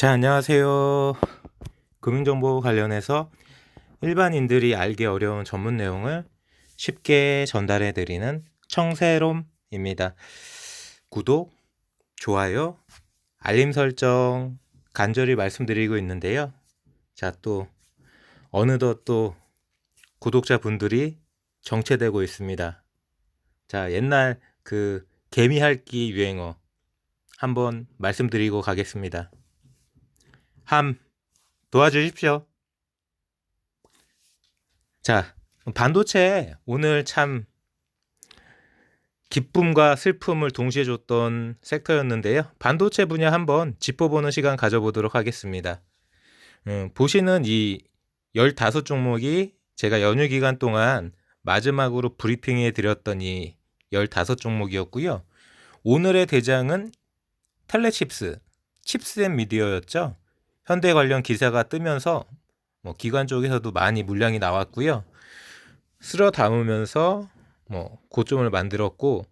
자, 안녕하세요. 금융정보 관련해서 일반인들이 알기 어려운 전문 내용을 쉽게 전달해 드리는 청새롬입니다. 구독, 좋아요, 알림 설정 간절히 말씀드리고 있는데요. 자, 또 어느덧 또 구독자분들이 정체되고 있습니다. 자, 옛날 그 개미핥기 유행어 한번 말씀드리고 가겠습니다. 함 도와주십시오. 자, 반도체 오늘 참 기쁨과 슬픔을 동시에 줬던 섹터였는데요. 반도체 분야 한번 짚어보는 시간 가져보도록 하겠습니다. 음, 보시는 이 15종목이 제가 연휴 기간 동안 마지막으로 브리핑해 드렸던 이 15종목이었고요. 오늘의 대장은 텔레칩스, 칩스 앤 미디어였죠. 현대 관련 기사가 뜨면서 뭐 기관 쪽에서도 많이 물량이 나왔고요. 쓸어 담으면서 뭐 고점을 만들었고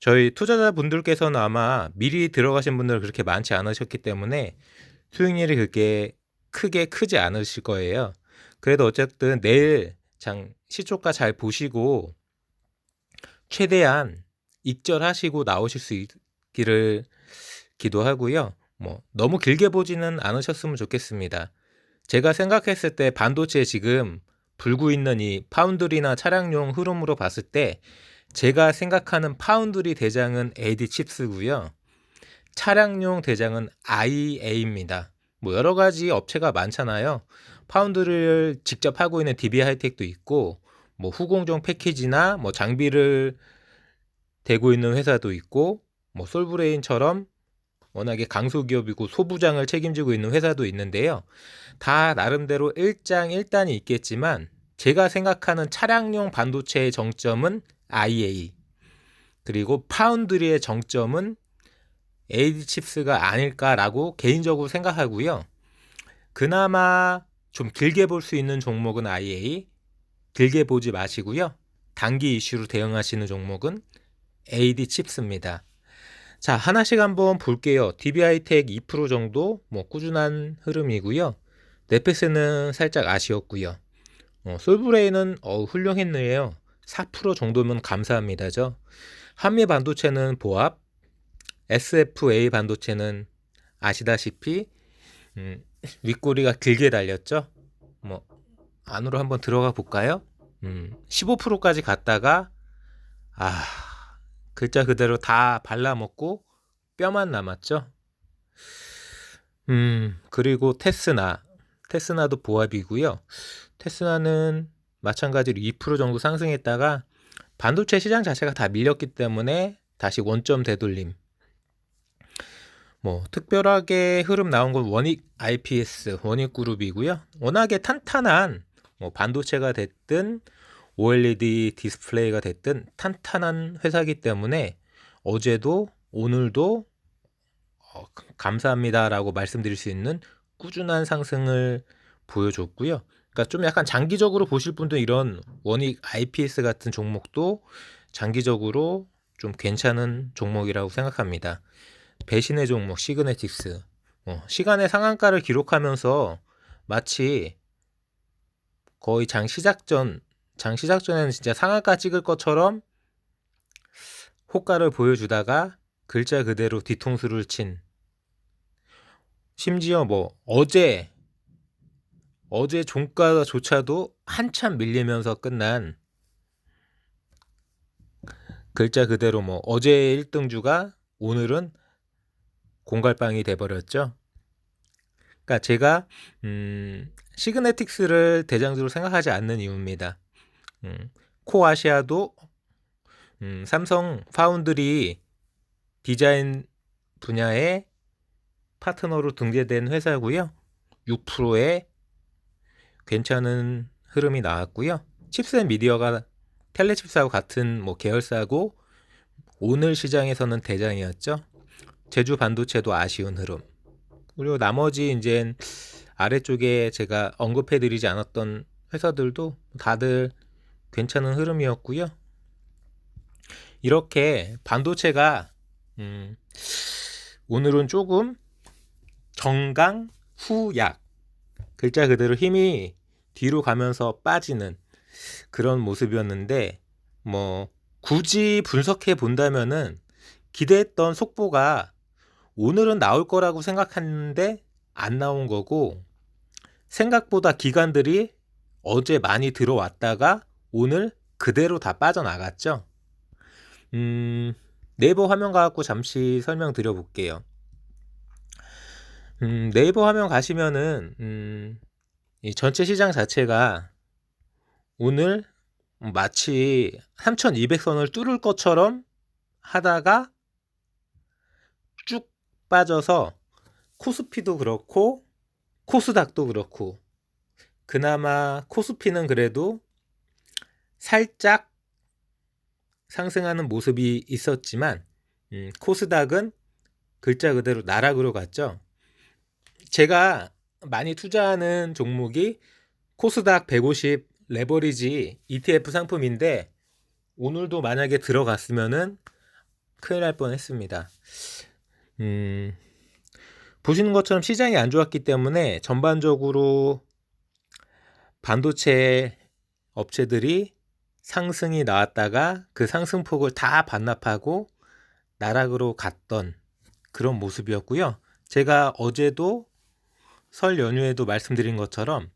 저희 투자자분들께서는 아마 미리 들어가신 분들 그렇게 많지 않으셨기 때문에 수익률이 그렇게 크게 크지 않으실 거예요. 그래도 어쨌든 내일 장 시초가 잘 보시고 최대한 익절하시고 나오실 수 있기를 기도하고요. 뭐 너무 길게 보지는 않으셨으면 좋겠습니다. 제가 생각했을 때 반도체 지금 불고 있는 이 파운드리나 차량용 흐름으로 봤을 때 제가 생각하는 파운드리 대장은 AD 칩스고요. 차량용 대장은 IA입니다. 뭐 여러 가지 업체가 많잖아요. 파운드를 직접 하고 있는 DB 하이텍도 있고 뭐 후공정 패키지나 뭐 장비를 대고 있는 회사도 있고 뭐 솔브레인처럼 워낙에 강소기업이고 소부장을 책임지고 있는 회사도 있는데요. 다 나름대로 일장일단이 있겠지만 제가 생각하는 차량용 반도체의 정점은 IA 그리고 파운드리의 정점은 AD 칩스가 아닐까라고 개인적으로 생각하고요. 그나마 좀 길게 볼 수 있는 종목은 IA 길게 보지 마시고요. 단기 이슈로 대응하시는 종목은 AD 칩스입니다. 자, 하나씩 한번 볼게요. DBI텍 2% 정도 뭐 꾸준한 흐름이고요. 네페스는 살짝 아쉬웠고요. 어, 솔브레이는 어, 훌륭했네요. 4% 정도면 감사합니다죠. 한미 반도체는 보합, SFA 반도체는 아시다시피 음, 윗꼬리가 길게 달렸죠. 뭐 안으로 한번 들어가 볼까요? 음, 15%까지 갔다가 아 글자 그대로 다 발라먹고 뼈만 남았죠. 음, 그리고 테스나. 테스나도 보합이고요. 테스나는 마찬가지로 2% 정도 상승했다가 반도체 시장 자체가 다 밀렸기 때문에 다시 원점 되돌림. 뭐 특별하게 흐름 나온 건 원익 IPS, 원익 그룹이고요. 워낙에 탄탄한 뭐 반도체가 됐든 OLED 디스플레이가 됐든 탄탄한 회사이기 때문에 어제도 오늘도 어, 감사합니다라고 말씀드릴 수 있는 꾸준한 상승을 보여줬고요. 그러니까 좀 약간 장기적으로 보실 분들 이런 원익 IPS 같은 종목도 장기적으로 좀 괜찮은 종목이라고 생각합니다. 배신의 종목 시그네틱스 어, 시간의 상한가를 기록하면서 마치 거의 장 시작 전 장 시작 전에는 진짜 상한가 찍을 것처럼 호가를 보여주다가 글자 그대로 뒤통수를 친 심지어 뭐 어제 어제 종가조차도 한참 밀리면서 끝난 글자 그대로 뭐 어제 1등주가 오늘은 공갈빵이 돼버렸죠. 그러니까 제가 음, 시그네틱스를 대장주로 생각하지 않는 이유입니다. 음, 코아시아도 음, 삼성 파운드리 디자인 분야의 파트너로 등재된 회사고요. 6%의 괜찮은 흐름이 나왔고요. 칩셋 미디어가 텔레칩스하고 같은 뭐 계열사고 오늘 시장에서는 대장이었죠. 제주 반도체도 아쉬운 흐름. 그리고 나머지 이제 아래쪽에 제가 언급해드리지 않았던 회사들도 다들 괜찮은 흐름이었고요. 이렇게 반도체가 음, 오늘은 조금 정강 후약 글자 그대로 힘이 뒤로 가면서 빠지는 그런 모습이었는데 뭐 굳이 분석해 본다면은 기대했던 속보가 오늘은 나올 거라고 생각했는데 안 나온 거고 생각보다 기관들이 어제 많이 들어왔다가 오늘 그대로 다 빠져나갔죠. 음, 네이버 화면 가갖고 잠시 설명드려 볼게요. 음, 네이버 화면 가시면은 음, 이 전체 시장 자체가 오늘 마치 3200선을 뚫을 것처럼 하다가 쭉 빠져서 코스피도 그렇고 코스닥도 그렇고 그나마 코스피는 그래도 살짝 상승하는 모습이 있었지만 음, 코스닥은 글자 그대로 나락으로 갔죠. 제가 많이 투자하는 종목이 코스닥 150 레버리지 ETF 상품인데 오늘도 만약에 들어갔으면은 큰일 날 뻔했습니다. 음, 보시는 것처럼 시장이 안 좋았기 때문에 전반적으로 반도체 업체들이 상승이 나왔다가 그 상승폭을 다 반납하고 나락으로 갔던 그런 모습이었고요. 제가 어제도 설 연휴에도 말씀드린 것처럼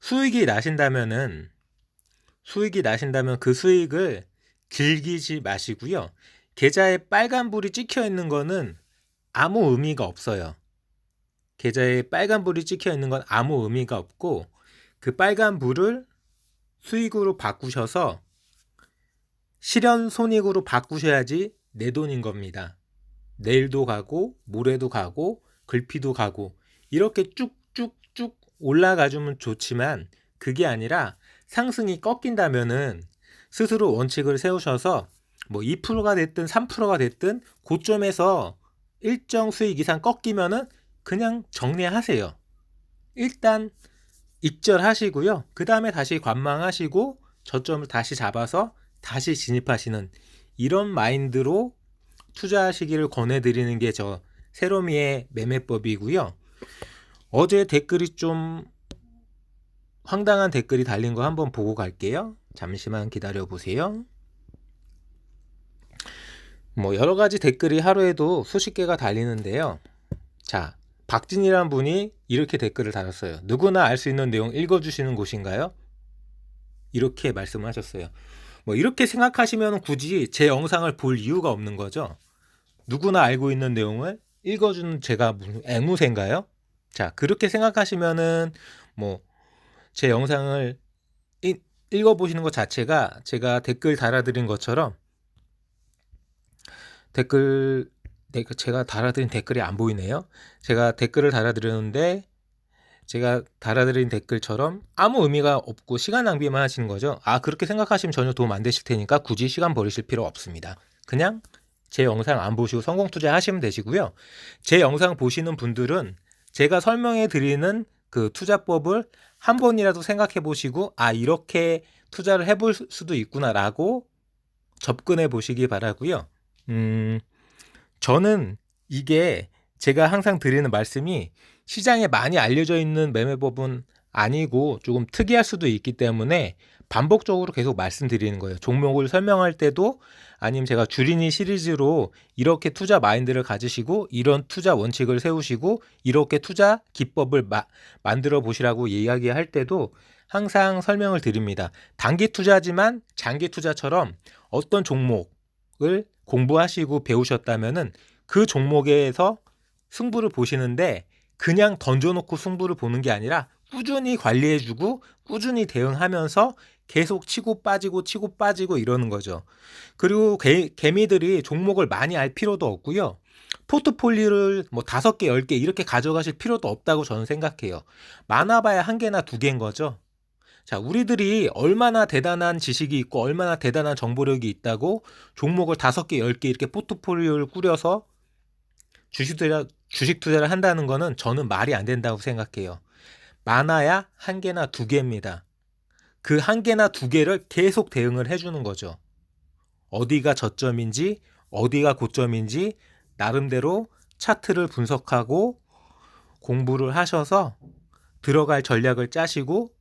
수익이 나신다면은 수익이 나신다면 그 수익을 즐기지 마시고요. 계좌에 빨간불이 찍혀 있는 거는 아무 의미가 없어요. 계좌에 빨간불이 찍혀 있는 건 아무 의미가 없고 그 빨간불을 수익으로 바꾸셔서 실현 손익으로 바꾸셔야지 내 돈인 겁니다. 내일도 가고 모레도 가고 글피도 가고 이렇게 쭉쭉쭉 올라가주면 좋지만 그게 아니라 상승이 꺾인다면은 스스로 원칙을 세우셔서 뭐 2%가 됐든 3%가 됐든 고점에서 일정 수익 이상 꺾이면은 그냥 정리하세요. 일단 익절하시고요. 그 다음에 다시 관망하시고 저점을 다시 잡아서 다시 진입하시는 이런 마인드로 투자하시기를 권해드리는 게 저 세로미의 매매법이고요. 어제 댓글이 좀 황당한 댓글이 달린 거 한번 보고 갈게요. 잠시만 기다려 보세요. 뭐 여러 가지 댓글이 하루에도 수십 개가 달리는데요. 자, 박진이란 분이 이렇게 댓글을 달았어요. 누구나 알 수 있는 내용 읽어주시는 곳인가요? 이렇게 말씀을 하셨어요. 뭐 이렇게 생각하시면 굳이 제 영상을 볼 이유가 없는 거죠. 누구나 알고 있는 내용을 읽어주는 제가 무슨 앵무새인가요? 자, 그렇게 생각하시면은 뭐 제 영상을 읽어보시는 것 자체가 제가 댓글 달아드린 것처럼 댓글 제가 달아드린 댓글이 안 보이네요. 제가 댓글을 달아드렸는데 제가 달아드린 댓글처럼 아무 의미가 없고 시간 낭비만 하시는 거죠. 아 그렇게 생각하시면 전혀 도움 안 되실 테니까 굳이 시간 버리실 필요 없습니다. 그냥 제 영상 안 보시고 성공 투자 하시면 되시고요. 제 영상 보시는 분들은 제가 설명해 드리는 그 투자법을 한 번이라도 생각해 보시고 아 이렇게 투자를 해볼 수도 있구나라고 접근해 보시기 바라고요. 음, 저는 이게 제가 항상 드리는 말씀이 시장에 많이 알려져 있는 매매법은 아니고 조금 특이할 수도 있기 때문에 반복적으로 계속 말씀드리는 거예요. 종목을 설명할 때도 아니면 제가 주린이 시리즈로 이렇게 투자 마인드를 가지시고 이런 투자 원칙을 세우시고 이렇게 투자 기법을 마, 만들어 보시라고 이야기할 때도 항상 설명을 드립니다. 단기 투자지만 장기 투자처럼 어떤 종목을 공부하시고 배우셨다면은 그 종목에서 승부를 보시는데 그냥 던져놓고 승부를 보는 게 아니라 꾸준히 관리해주고 꾸준히 대응하면서 계속 치고 빠지고 치고 빠지고 이러는 거죠. 그리고 개, 개미들이 종목을 많이 알 필요도 없고요. 포트폴리오를 뭐 다섯 개, 열 개 이렇게 가져가실 필요도 없다고 저는 생각해요. 많아봐야 한 개나 두 개인 거죠. 자, 우리들이 얼마나 대단한 지식이 있고 얼마나 대단한 정보력이 있다고 종목을 다섯 개, 열 개 이렇게 포트폴리오를 꾸려서 주식 투자, 주식 투자를 한다는 거는 저는 말이 안 된다고 생각해요. 많아야 한 개나 두 개입니다. 그 한 개나 두 개를 계속 대응을 해주는 거죠. 어디가 저점인지, 어디가 고점인지, 나름대로 차트를 분석하고 공부를 하셔서 들어갈 전략을 짜시고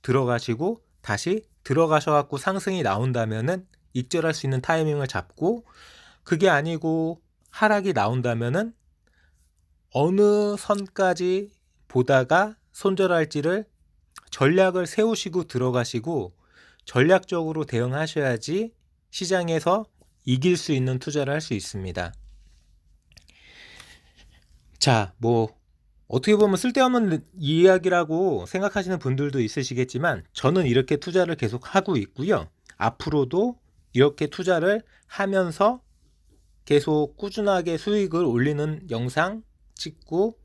들어가시고 다시 들어가셔 갖고 상승이 나온다면은 익절할 수 있는 타이밍을 잡고 그게 아니고 하락이 나온다면은 어느 선까지 보다가 손절할지를 전략을 세우시고 들어가시고 전략적으로 대응하셔야지 시장에서 이길 수 있는 투자를 할 수 있습니다. 자, 뭐 어떻게 보면 쓸데없는 이야기라고 생각하시는 분들도 있으시겠지만 저는 이렇게 투자를 계속 하고 있고요. 앞으로도 이렇게 투자를 하면서 계속 꾸준하게 수익을 올리는 영상 찍고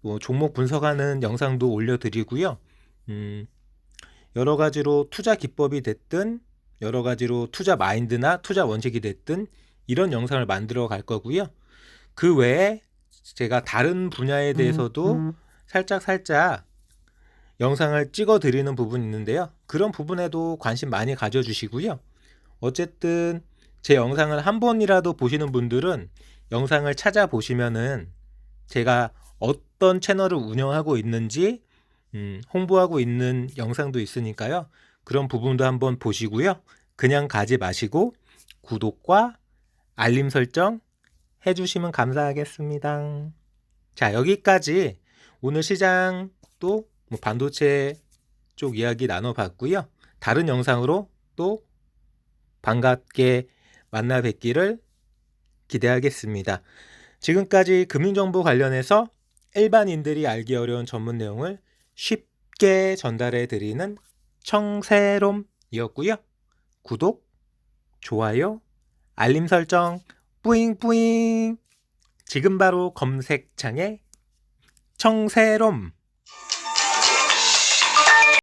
뭐 종목 분석하는 영상도 올려드리고요. 음, 여러 가지로 투자 기법이 됐든 여러 가지로 투자 마인드나 투자 원칙이 됐든 이런 영상을 만들어 갈 거고요. 그 외에 제가 다른 분야에 대해서도 살짝 살짝 영상을 찍어 드리는 부분이 있는데요. 그런 부분에도 관심 많이 가져 주시고요. 어쨌든 제 영상을 한 번이라도 보시는 분들은 영상을 찾아보시면은 제가 어떤 채널을 운영하고 있는지 음, 홍보하고 있는 영상도 있으니까요. 그런 부분도 한번 보시고요. 그냥 가지 마시고 구독과 알림 설정 해주시면 감사하겠습니다. 자, 여기까지 오늘 시장 또뭐 반도체 쪽 이야기 나눠봤고요. 다른 영상으로 또 반갑게 만나 뵙기를 기대하겠습니다. 지금까지 금융정보 관련해서 일반인들이 알기 어려운 전문 내용을 쉽게 전달해 드리는 청새롬이었고요. 구독, 좋아요, 알림 설정 뿌잉뿌잉 지금 바로 검색창에 청새롬